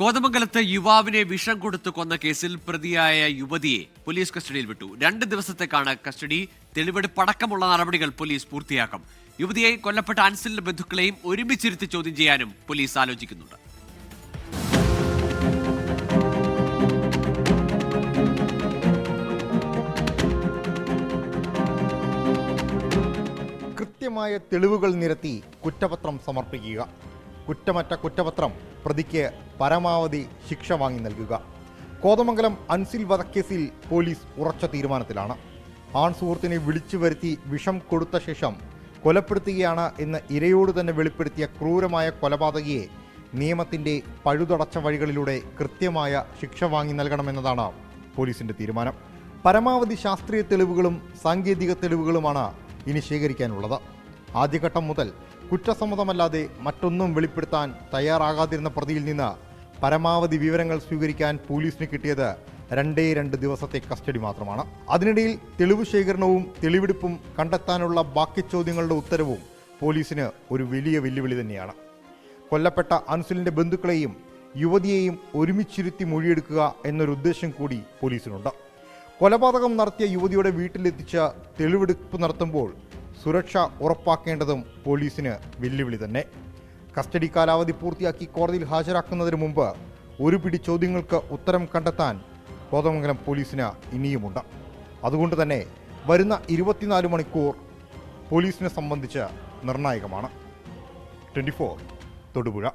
കോതമംഗലത്ത് യുവാവിനെ വിഷം കൊടുത്തു കൊന്ന കേസിൽ പ്രതിയായ യുവതിയെ പോലീസ് കസ്റ്റഡിയിൽ വിട്ടു. രണ്ട് ദിവസത്തേക്കാണ് കസ്റ്റഡി. തെളിവെടുപ്പടക്കമുള്ള നടപടികൾ പോലീസ് പൂർത്തിയാക്കും. യുവതിയെ കൊല്ലപ്പെട്ട അൻസലിന്റെ ബന്ധുക്കളെയും ഒരുമിച്ചിരുത്തി ചോദ്യം ചെയ്യാനും പോലീസ് ആലോചിക്കുന്നുണ്ട്. കൃത്യമായ തെളിവുകൾ നിരത്തി കുറ്റപത്രം സമർപ്പിക്കുക. കുറ്റമറ്റ കുറ്റപത്രം പ്രതിക്ക് പരമാവധി ശിക്ഷ വാങ്ങി നൽകുക. കോതമംഗലം അൻസിൽ വധക്കേസിൽ പോലീസ് ഉറച്ച തീരുമാനത്തിലാണ്. ആൺ സുഹൃത്തിനെ വിളിച്ചു വരുത്തി വിഷം കൊടുത്ത ശേഷം കൊലപ്പെടുത്തുകയാണ് എന്ന് ഇരയോട് തന്നെ വെളിപ്പെടുത്തിയ ക്രൂരമായ കൊലപാതകയെ നിയമത്തിന്റെ പഴുതടച്ച വഴികളിലൂടെ കൃത്യമായ ശിക്ഷ വാങ്ങി നൽകണമെന്നതാണ് പോലീസിന്റെ തീരുമാനം. പരമാവധി ശാസ്ത്രീയ തെളിവുകളും സാങ്കേതിക തെളിവുകളുമാണ് ഇനി ശേഖരിക്കാനുള്ളത്. ആദ്യഘട്ടം മുതൽ കുറ്റസമ്മതമല്ലാതെ മറ്റൊന്നും വെളിപ്പെടുത്താൻ തയ്യാറാകാതിരുന്ന പ്രതിയിൽ നിന്ന് പരമാവധി വിവരങ്ങൾ സ്വീകരിക്കാൻ പോലീസിന് കിട്ടിയത് രണ്ടേ രണ്ട് ദിവസത്തെ കസ്റ്റഡി മാത്രമാണ്. അതിനിടയിൽ തെളിവ് ശേഖരണവും തെളിവെടുപ്പും കണ്ടെത്താനുള്ള ബാക്കി ചോദ്യങ്ങളുടെ ഉത്തരവും പോലീസിന് ഒരു വലിയ വെല്ലുവിളി തന്നെയാണ്. കൊല്ലപ്പെട്ട അൻസുലിന്റെ ബന്ധുക്കളെയും യുവതിയെയും ഒരുമിച്ചിരുത്തി മൊഴിയെടുക്കുക എന്നൊരു ഉദ്ദേശം കൂടി പോലീസിനുണ്ട്. കൊലപാതകം നടത്തിയ യുവതിയുടെ വീട്ടിലെത്തിച്ച് തെളിവെടുപ്പ് നടത്തുമ്പോൾ സുരക്ഷ ഉറപ്പാക്കേണ്ടതും പോലീസിന് വെല്ലുവിളി തന്നെ. കസ്റ്റഡി കാലാവധി പൂർത്തിയാക്കി കോടതിയിൽ ഹാജരാക്കുന്നതിന് മുമ്പ് ഒരു പിടി ചോദ്യങ്ങൾക്ക് ഉത്തരം കണ്ടെത്താൻ കോതമംഗലം പോലീസിന് ഇനിയുമുണ്ട്. അതുകൊണ്ട് തന്നെ വരുന്ന ഇരുപത്തിനാല് മണിക്കൂർ പോലീസിനെ സംബന്ധിച്ച് നിർണായകമാണ്. Twenty four Thodupuzha